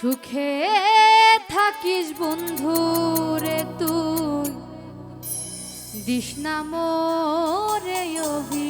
সুখে থাকিস বন্ধু রে তুই। দিশনা মোরে অভিশাপ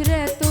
রে তো